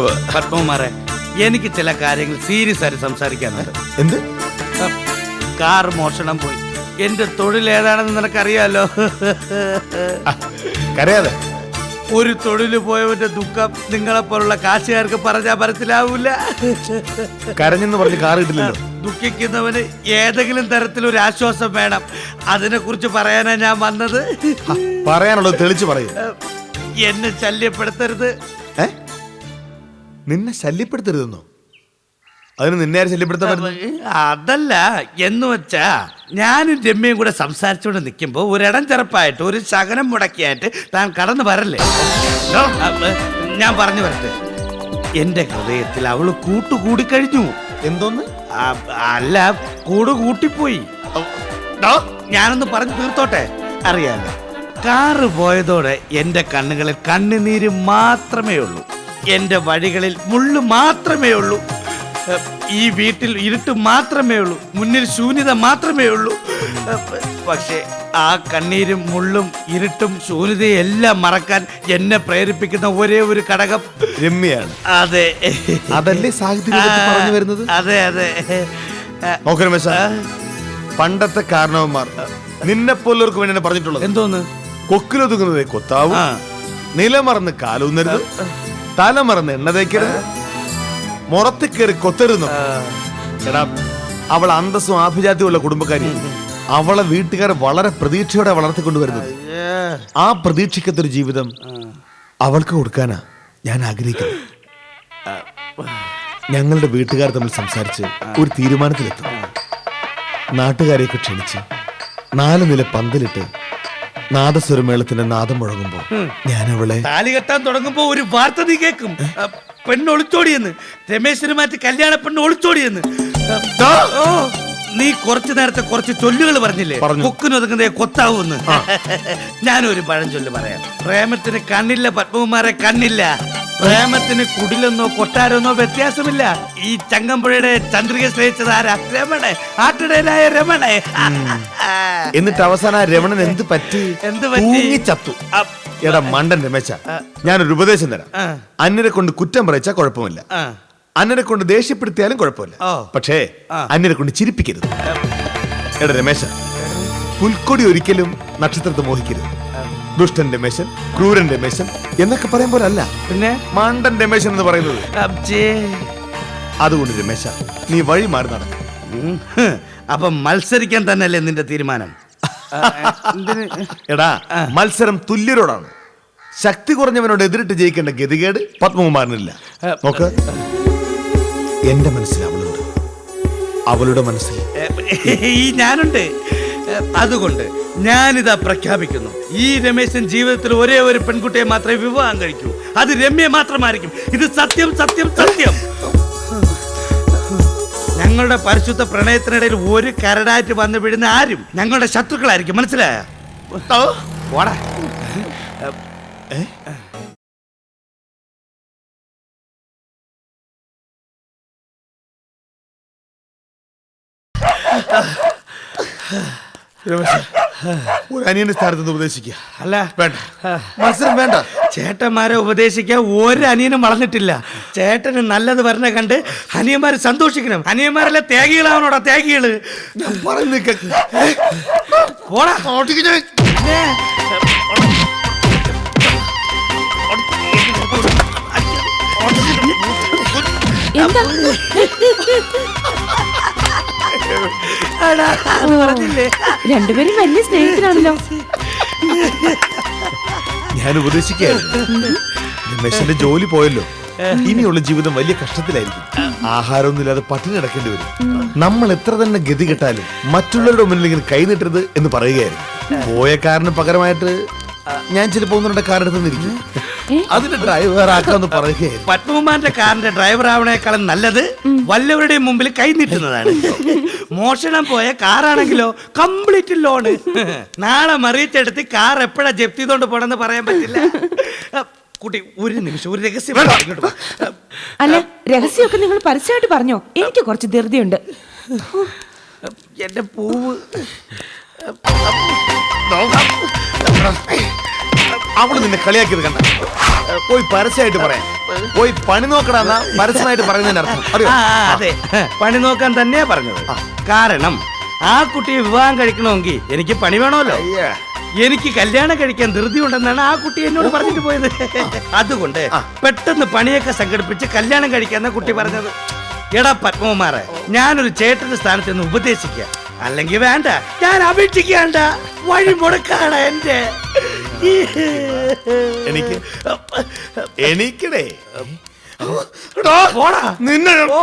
പത്മകുമാറെ എനിക്ക് ചില കാര്യങ്ങൾ സീരിയസ് ആയിട്ട് സംസാരിക്കാനുണ്ട്. എന്ത്? കാർ മോഷണം പോയി. എന്റെ തൊഴിൽ ഏതാണെന്ന് നിനക്കറിയാലോ? കരയാതെ. ഒരു തൊഴിൽ പോയവന്റെ ദുഃഖം നിങ്ങളെ പോലുള്ള കാശുകാർക്ക് പറഞ്ഞാൽ മനസ്സിലാവൂല. കരഞ്ഞെന്ന് പറഞ്ഞ് കാർ കിട്ടില്ലല്ലോ ദുഃഖിക്കുന്നവന് ഏതെങ്കിലും തരത്തിലൊരു ആശ്വാസം വേണം. അതിനെ കുറിച്ച് പറയാനാ ഞാൻ വന്നത്. പറയാനുള്ളത് തെളിച്ച് പറയൂ. എന്നെ ശല്യപ്പെടുത്തരുത്. ഏ? നിന്നെ ശല്യപ്പെടുത്തരുതെന്നോ? അതിന് നിന്നെ ആര് ശല്യപ്പെടുത്താൻ അതല്ല എന്ന് വെച്ചാ ഞാനും രമ്യയും കൂടെ സംസാരിച്ചുകൊണ്ട് നിൽക്കുമ്പോ ഒരിടം ചെറുപ്പായിട്ട് ഒരു ശകനം മുടക്കിയായിട്ട് താൻ കടന്നു വരല്ലേ? ഞാൻ പറഞ്ഞു വരട്ടെ. എന്റെ ഹൃദയത്തിൽ അവൾ കൂട്ടുകൂടി കഴിഞ്ഞു. എന്തോന്ന്? അല്ല കൂട് കൂട്ടിപ്പോയി. ഞാനൊന്ന് പറഞ്ഞു തീർത്തോട്ടെ. അറിയാലോ കാറ് പോയതോടെ എന്റെ കണ്ണുകളിൽ കണ്ണുനീര് മാത്രമേ ഉള്ളൂ. എന്റെ വഴികളിൽ മുള്ളു മാത്രമേ ഉള്ളൂ. ഈ വീട്ടിൽ ഇരുട്ട് മാത്രമേ ഉള്ളൂ. മുന്നിൽ ശൂന്യത മാത്രമേ ഉള്ളൂ. പക്ഷേ ആ കണ്ണീരും മുള്ളും ഇരുട്ടും ശൂന്യതയും എല്ലാം മറക്കാൻ എന്നെ പ്രേരിപ്പിക്കുന്ന ഒരേ ഒരു ഘടകം രമ്യാണ് അതെ. അതല്ലേ സാഹിത്യത്തിൽ പറഞ്ഞു വരുന്നത്? അതെ അതെ. നോക്കൂ സാർ പണ്ടത്തെ കാരണവന്മാർ നിന്നെ പോലുള്ളവർക്ക് വേണ്ടി പറഞ്ഞിട്ടുള്ളത്. എന്തോന്ന്? കൊക്കിലൊതുങ്ങുന്നതേ കൊത്താവും. നിലമറന്ന് കാലൂന്നരുത്. തല മറന്ന് എണ്ണ തേക്കരുത് മുറത്ത് കയറി കൊത്തരുന്നു. എടാ അവൾ അന്തസ്സും ആഭിജാത്യമുള്ള കുടുംബക്കാരി. അവളെ വീട്ടുകാർ വളരെ പ്രതീക്ഷയോടെ വളർത്തിക്കൊണ്ടുവരുന്നത്. ആ പ്രതീക്ഷിക്കത്തൊരു ജീവിതം അവൾക്ക് കൊടുക്കാനാ ഞാൻ ആഗ്രഹിക്കുന്നു ഞങ്ങളുടെ വീട്ടുകാർ തമ്മിൽ സംസാരിച്ച് ഒരു തീരുമാനത്തിലെത്തും. നാട്ടുകാരെയൊക്കെ ക്ഷണിച്ച് നാല് നില പന്തലിട്ട് നാദസ്വരമേളത്തിന്റെ നാദം മുഴങ്ങുമ്പോ ഞാൻ അവളെ താലി കെട്ടാൻ തുടങ്ങുമ്പോ ഒരു വാർത്ത നീ കേക്കും. പെണ്ണ് ഒളിച്ചോടിയെന്ന്. രമേശിനെ മാറ്റി കല്യാണ പെണ്ണ് ഒളിച്ചോടിയെന്ന്. ഓ, നീ കുറച്ചു നേരത്തെ കുറച്ച് ചൊല്ലുകൾ പറഞ്ഞില്ലേ? പറഞ്ഞു. കൊക്കിനൊതുങ്ങുന്നേ കൊത്താവൂന്ന്. ഞാനൊരു പഴഞ്ചൊല്ല് പറയാം. പ്രേമത്തിന് കണ്ണില്ല പത്മകുമാരെ കണ്ണില്ല. പ്രേമത്തിന് കുടിലെന്നോ കൊട്ടാരെന്നോ വ്യത്യാസമില്ല. ഈ ചങ്ങമ്പുഴയുടെ ചന്ദ്രിക സ്നേഹിച്ചത് ആരാ? രമണ. ആട്ടിടയനായ രമണ. എന്നിട്ട് അവസാനം ആ രമണൻ എന്ത് പറ്റി? എന്ത് പറ്റി? ചത്തു. എടാ മണ്ടൻ രമേശ ഞാനൊരു ഉപദേശം തരാം. ആ. അന്യരെ കൊണ്ട് കുറ്റം പറയിച്ചാൽ കുഴപ്പമില്ല. അന്നരെ കൊണ്ട് ദേഷ്യപ്പെടുത്തിയാലും കുഴപ്പമില്ല. ഓ. പക്ഷേ അന്നരെ കൊണ്ട് ചിരിപ്പിക്കരുത്. എടാ രമേശ പുൽക്കൊടി ഒരിക്കലും നക്ഷത്രത്തെ മോഹിക്കരുത്. ദുഷ്ടൻ മേശൻ ക്രൂരന്റെ മേശൻ എന്നൊക്കെ പറയും പോലെ അല്ല പിന്നെ? മണ്ടൻ രമേശൻ എന്ന് പറയുന്നത്. അബ്ജേ. അതുകൊണ്ട് രമേശ നീ വഴി മാറി നടക്കും. ഉം. അപ്പൊ മത്സരിക്കാൻ തന്നെയല്ലേ നിന്റെ തീരുമാനം? എടാ മത്സരം തുല്യരോടാണ്. ശക്തി കുറഞ്ഞവനോട് എതിരിട്ട് ജയിക്കേണ്ട ഗതികേട് പത്മകുമാരനില്ല. നോക്ക്. എന്റെ മനസ്സിൽ അവളുണ്ട്. അവളുടെ മനസ്സിൽ ഏ, ഈ ഞാനുണ്ട്. അതുകൊണ്ട് ഞാനിതാ പ്രഖ്യാപിക്കുന്നു. ഈ രമേശൻ ജീവിതത്തിൽ ഒരേ ഒരു പെൺകുട്ടിയെ മാത്രമേ വിവാഹം കഴിക്കൂ. അത് രമ്യ മാത്രമായിരിക്കും. ഇത് സത്യം സത്യം സത്യം. ഞങ്ങളുടെ പരിശുദ്ധ പ്രണയത്തിനിടയിൽ ഒരു കരടായിട്ട് വന്നു വീഴുന്ന ആരും ഞങ്ങളുടെ ശത്രുക്കളായിരിക്കും. മനസ്സിലായോ? ഓടാ ഒരു അനിയന്റെ സ്ഥാനത്ത് ഉപദേശിക്കുക. അല്ല വേണ്ട. മത്സരം വേണ്ട. ചേട്ടന്മാരെ ഉപദേശിക്കാൻ ഒരു അനിയനും വളർന്നിട്ടില്ല. ചേട്ടന് നല്ലത് പറഞ്ഞ കണ്ട് അനിയന്മാര് സന്തോഷിക്കണം. അനിയന്മാരല്ലേ തേകികളാവണോടാ തേകികൾ? പറഞ്ഞു. പോടാ. എന്താ? രണ്ടുപേരും വലിയ സ്നേഹത്തിലാണല്ലോ ഞാൻ ഉപദേശിക്കായിരുന്നു രമേശന്റെ ജോലി പോയല്ലോ. ഇനിയുള്ള ജീവിതം വലിയ കഷ്ടത്തിലായിരിക്കും. ആഹാരമൊന്നുമില്ലാതെ പട്ടിണി കിടക്കേണ്ടി വരും. നമ്മൾ എത്ര തന്നെ ഗതി കെട്ടാലും മറ്റുള്ളവരുടെ മുന്നിൽ ഇങ്ങനെ കൈനീട്ടരുത് എന്ന് പറയുകയായിരുന്നു. പോയ കാറിന് പകരമായിട്ട് ഞാൻ ചിലപ്പോ ഒന്നുകൊണ്ട് കാർ എടുത്തുനിന്നിരിക്കും അതിന്റെ ഡ്രൈവർ ആക്കാന്ന് പറയുകയായിരുന്നു പത്മകുമാറിന്റെ കാറിന്റെ ഡ്രൈവർ ആവണേക്കാളും നല്ലത് വല്ലവരുടെ മുമ്പിൽ കൈ നീട്ടുന്നതാണ്. മോഷണം പോയ കാറാണെങ്കിലോ കംപ്ലീറ്റ് ലോണ് നാളെ മറിയിച്ചെടുത്ത് കാർ എപ്പോഴാ ജപ്തി ചെയ്തോണ്ട് പോണെന്ന് പറയാൻ പറ്റില്ല. കുട്ടി ഒരു നിമിഷം ഒരു രഹസ്യം. അല്ല രഹസ്യമൊക്കെ നിങ്ങൾ പരസ്യമായിട്ട് പറഞ്ഞോ? എനിക്ക് കുറച്ച് ധൃതിയുണ്ട്. എന്റെ പൂവ്. അവൾ നിന്നെ കളിയാക്കിയത് കണ്ട. പോയി പരസ്യമായിട്ട് പറയാം. പോയി പണി നോക്കടാന്നാ പരസ്യമായിട്ട് പറയുന്നതിന്റെ അർത്ഥം. അറിയോ? ആ, ആ, അതെ. പണി നോക്കാൻ തന്നെയാ പറഞ്ഞത്. കാരണം ആ കുട്ടിയെ വിവാഹം കഴിക്കണമെങ്കിൽ എനിക്ക് പണി വേണമല്ലോ. അയ്യേ. എനിക്ക് കല്യാണം കഴിക്കാൻ ധൃതി ഉണ്ടെന്നാണ് ആ കുട്ടി എന്നോട് പറഞ്ഞിട്ട് പോയത്. അതുകൊണ്ട് പെട്ടെന്ന് പണിയൊക്കെ സംഘടിപ്പിച്ച് കല്യാണം കഴിക്കാന്ന കുട്ടി പറഞ്ഞത്. എടാ പത്മകുമാറെ ഞാനൊരു ചേട്ടന്റെ സ്ഥാനത്ത് നിന്ന് ഉപദേശിക്കുക അല്ലെങ്കിൽ വേണ്ട ഞാൻ അപേക്ഷിക്കാണ്ട. വഴി മുടക്കാണ് എന്റെ. എനിക്ക്? എനിക്കടേ? നിന്നെ ഓ